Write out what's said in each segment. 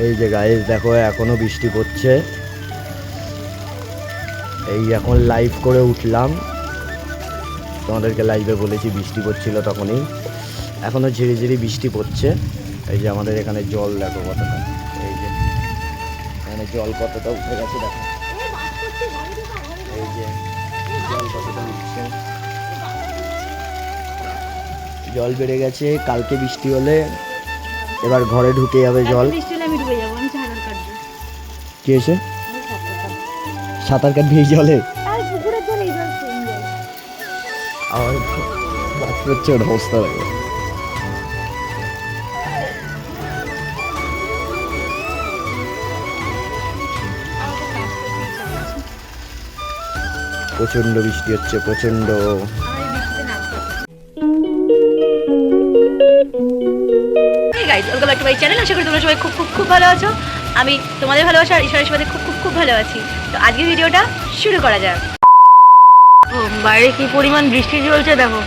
এই যে গাইজ দেখো, এখনও বৃষ্টি পড়ছে। এই এখন লাইভ করে উঠলাম। তোমাদেরকে লাইভে বলেছি, বৃষ্টি পড়ছিল তখনই। এখনও ঝিরি ঝিরি বৃষ্টি পড়ছে। এই যে আমাদের এখানে জল, দেখো কতটা। এই যে, এখানে জল কতটা উঠে গেছে, দেখো। এই যে, জল কতটা উঠছে। জল বেড়ে গেছে, কালকে বৃষ্টি হলে এবার ঘরে ঢুকে যাবে জল। কি হয়েছে? সাঁতার কাটবো। এই জলে? আমার ওর অবস্থা লাগে প্রচণ্ড বৃষ্টি হচ্ছে প্রচণ্ড my channel. আশা করি তোমরা সবাই খুব খুব খুব ভালো আছো। আমি তোমাদের ভালোবাসা আর ঈশ্বরের সাথে খুব খুব খুব ভালো আছি। তো আজকের ভিডিওটা শুরু করা যাক। বাইরে কি পরিমাণ বৃষ্টি চলছে দেখো।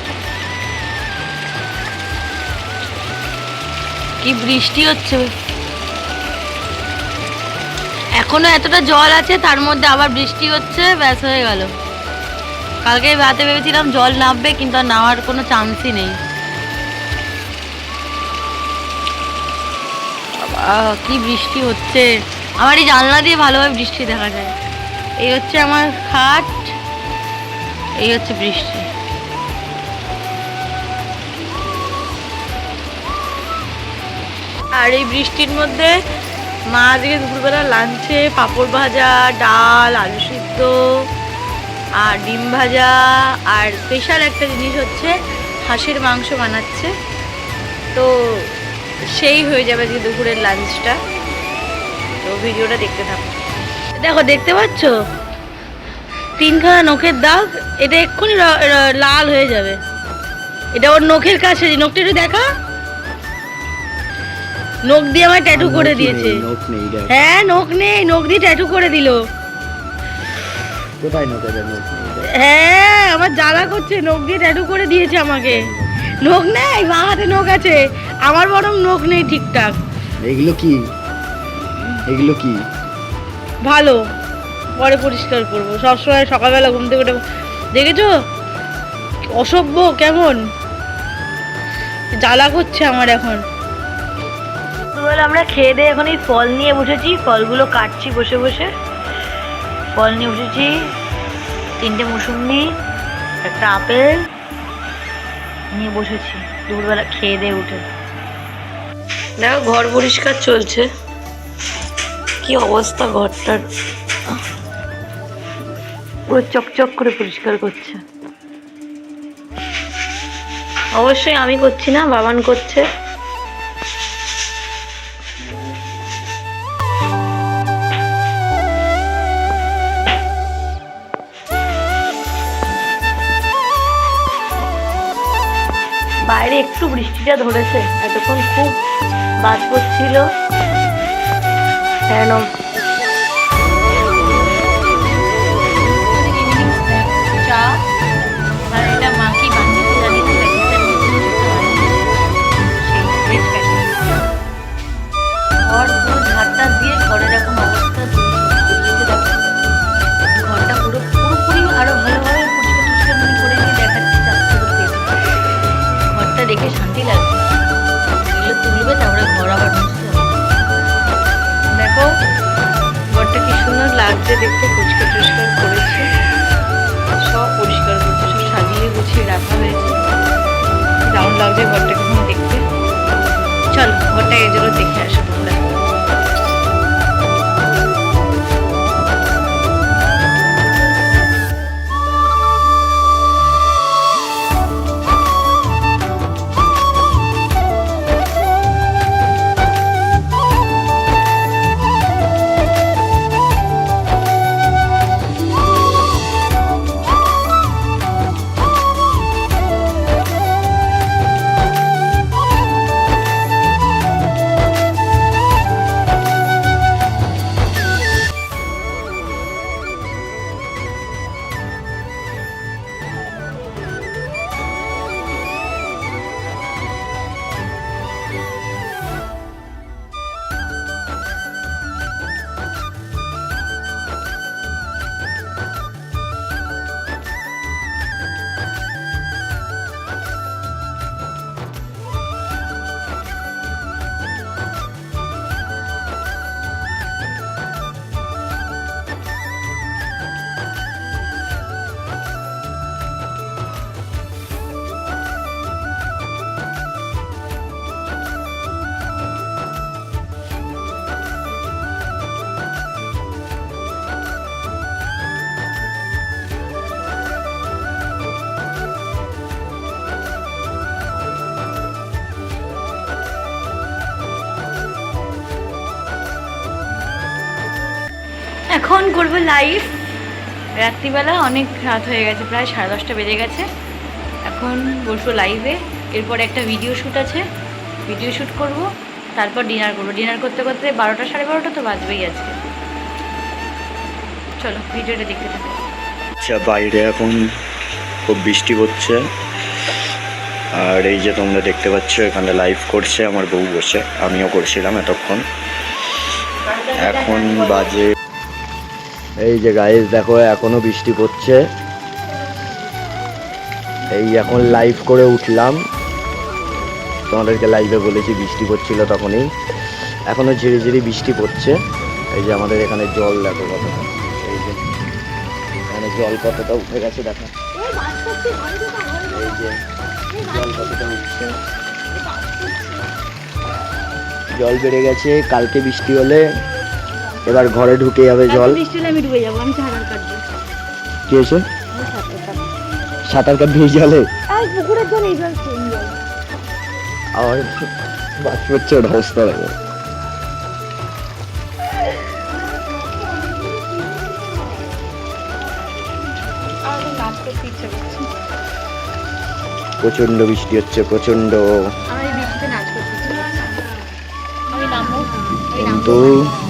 কি বৃষ্টি হচ্ছে। এখনও এতটা জল আছে, তার মধ্যে আবার বৃষ্টি হচ্ছে, ব্যাস হয়ে গেল। কালকে রাতে ভেবেছিলাম জল নামবে, কিন্তু আর নামার কোনো চান্সই নেই। কি বৃষ্টি হচ্ছে। আমার এই জানলা দিয়ে ভালোভাবে বৃষ্টি দেখা যায়। এই হচ্ছে আমার খাট, এই হচ্ছে বৃষ্টি। আর এই বৃষ্টির মধ্যে মা আজকে দুপুরবেলা লাঞ্চে পাঁপড় ভাজা, ডাল, আলু সিদ্ধ, আর ডিম ভাজা, আর স্পেশাল একটা জিনিস হচ্ছে হাঁসের মাংস বানাচ্ছে। তো সেই হয়ে যাবে আজকে দুপুরের লাঞ্চটা তো ভিডিওটা দেখতে থাকো। দেখো দেখতে পাচ্ছ? তিনখানা নখের দাগ এটা এক্ষুনি লাল হয়ে যাবে। এটা ওর নখের কাছে নখটা একটু দেখা। নখ দিয়ে আমার ট্যাটু করে দিয়েছে। হ্যাঁ নখ নেই নখ দিয়ে ট্যাটু করে দিল। হ্যাঁ আমার জ্বালা করছে নখ দিয়ে ট্যাটু করে দিয়েছে আমাকে। নখ নেই? মা হাতে নখ আছে। আমার বরং নখ নেই ঠিকঠাক। এগুলো কি? এগুলো কি? ভালো। পরে পরিষ্কার করব। সবসময় সকালবেলা ঘুম থেকে উঠে দেখেছ? অসভ্য কেমন? জ্বালা করছে আমার এখন। দুপুরবেলা আমরা খেয়ে দিয়ে এখন এই ফল নিয়ে বসেছি। ফলগুলো কাটছি বসে বসে। ফল নিয়ে বসেছি। তিনটে মুসুম্বি একটা আপেল নিয়ে বসেছি। দুপুরবেলা খেয়ে দিয়ে উঠে। দেখো ঘর পরিষ্কার চলছে। কি অবস্থা ঘরটার? পুরো চকচক করে পরিষ্কার করছে। অবশ্যই আমি করছি না বাবান করছে। বাইরে একটু বৃষ্টিটা ধরেছে। এতক্ষণ খুব বাজ পড়ছিল কেন লাগছে দেখতে পরিষ্কার টরিষ্কার করেছে। সব পরিষ্কার করছে সব সাজিয়ে গুছিয়ে রাখা হয়েছে। দারুণ লাগছে ঘরটা কেমন দেখতে। চল ঘরটা এই জন্য দেখে আসো তোমরা। এখন করব লাইভ রাত্রিবেলা অনেক রাত হয়ে গেছে, প্রায় সাড়ে দশটা বেজে গেছে। এখন বসবো লাইভে এরপর একটা ভিডিও শ্যুট আছে। ভিডিও শ্যুট করব, তারপর ডিনার করব। ডিনার করতে করতে বারোটা, সাড়ে বারোটা তো বাজবেই আজকে। চলো ভিডিওটা দেখতে থাকো। আচ্ছা বাইরে এখন খুব বৃষ্টি হচ্ছে। আর এই যে তোমরা দেখতে পাচ্ছ, এখানে লাইভ করছে আমার বউ বসে। আমিও করছিলাম এতক্ষণ। এখন বাজে এই যে গাইজ দেখো, এখনও বৃষ্টি পড়ছে। এই এখন লাইভ করে উঠলাম। তোমাদেরকে লাইভে বলেছি, বৃষ্টি পড়ছিল তখনই। এখনও ঝিরি ঝিরি বৃষ্টি পড়ছে। এই যে আমাদের এখানে জল, দেখো কতটা। এই যে, এখানে জল কতটা উঠে গেছে, দেখো। এই যে, জল কতটা উঠছে। জল বেড়ে গেছে, কালকে বৃষ্টি হলে এবার ঘরে ঢুকে যাবে জল। বৃষ্টি হলে আমি ডুবে যাব আমি সাঁতার কাটবো। কি হয়েছে? সাঁতার কাটবি। জল? এই জল আর বাস পড়ছে ওর অবস্থা করছে। প্রচণ্ড বৃষ্টি হচ্ছে প্রচণ্ড আমার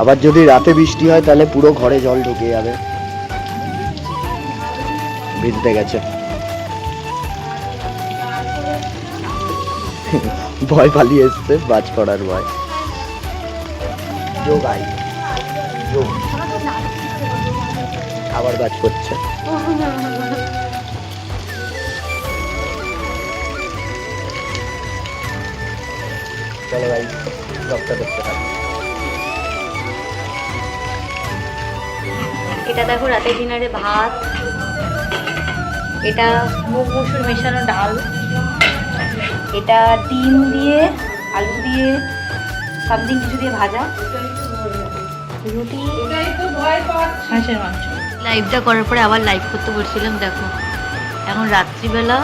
আবার যদি রাতে বৃষ্টি হয়, তাহলে পুরো ঘরে জল ঢুকে যাবে। ভিজতে গেছে। ভয় পালিয়ে এসছে, বাজ পড়ার ভয়। আবার বাজ করছে চলো ভাই ডক্টর দেখতে থাকো। এটা দেখো রাতের ডিনারে ভাত, এটা মুগ মুসুর মেশানো ডাল, এটা ডিম দিয়ে, আলু দিয়ে সামথিং কিছু দিয়ে ভাজা, রুটি মাংস। লাইভটা করার পরে আবার লাইভ করতে বলছিলাম, দেখো। এখন রাত্রিবেলা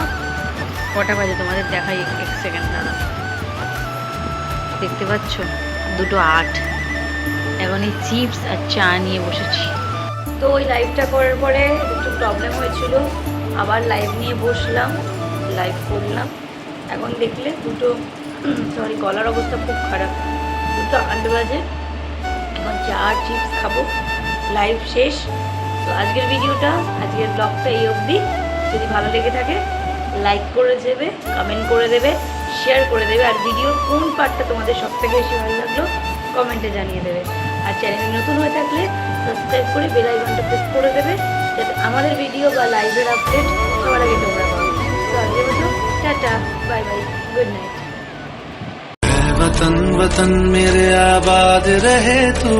কটা বাজে তোমাদের দেখাই এক- এক সেকেন্ড দাঁড়া দেখতে পাচ্ছ? দুটো আট। এখন এই চিপস আর চা নিয়ে বসেছি। তো ওই লাইভটা করার পরে একটু প্রবলেম হয়েছিল। আবার লাইভ নিয়ে বসলাম লাইভ করলাম। এখন দেখলে দুটো সরি গলার অবস্থা খুব খারাপ। দুটো আট বাজে। এখন চা চিপস খাব। লাইভ শেষ। তো আজকের ভিডিওটা আজকের ব্লগটা এই অবধি। যদি ভালো লেগে থাকে লাইক করে দেবে কমেন্ট করে দেবে শেয়ার করে দেবে। আর ভিডিওর কোন পার্টটা তোমাদের সব থেকে বেশি ভালো লাগল কমেন্টে জানিয়ে দেবে। আর চ্যানেলে নতুন হয়ে থাকলে সাবস্ক্রাইব করে বেল আইকনটা প্রেস করে দেবে যাতে আমাদের ভিডিও বা লাইভের আপডেট সবার আগে তোমরা পাও তো আজকের মতো tata bye bye good night वतन वतन मेरे आबाद रहे तू